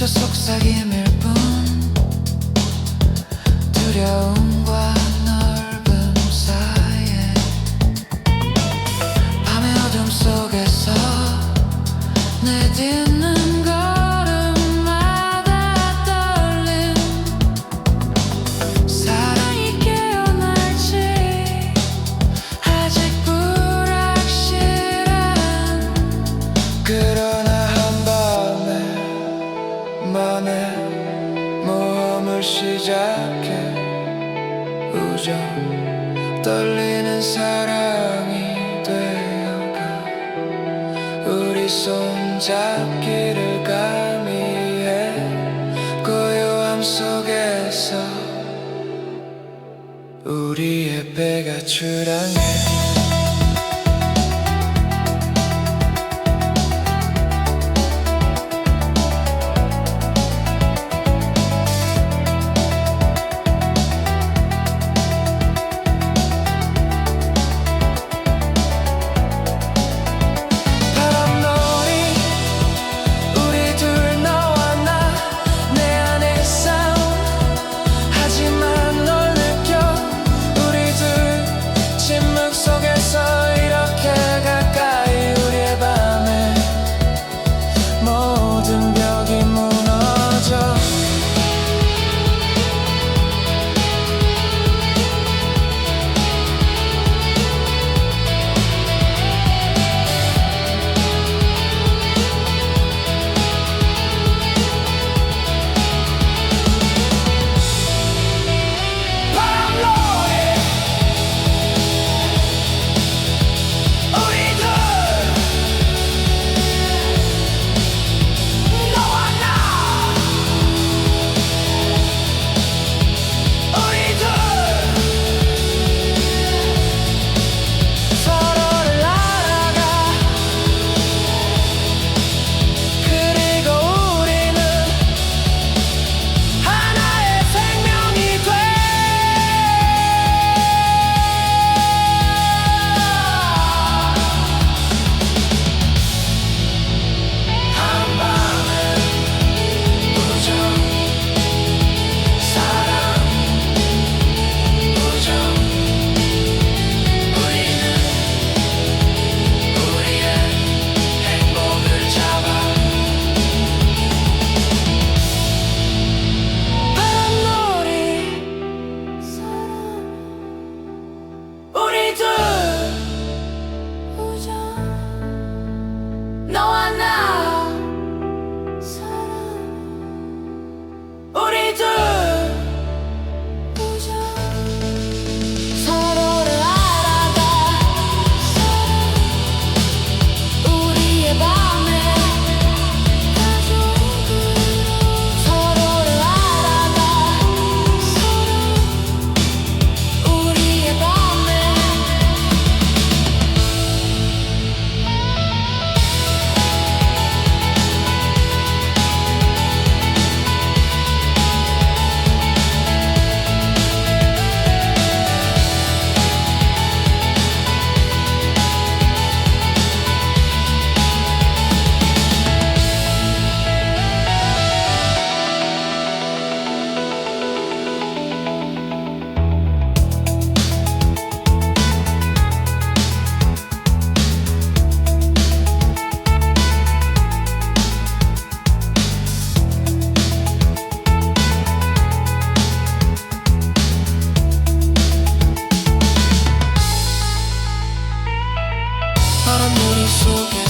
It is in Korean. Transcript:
그저 속삭임일 뿐. 두려움과 넓음 사이에 밤의 어둠 속 시작해. 우정 떨리는 사랑이 되어가 우리 손잡기를 가미해 고요함 속에서 우리의 배가 출항해. so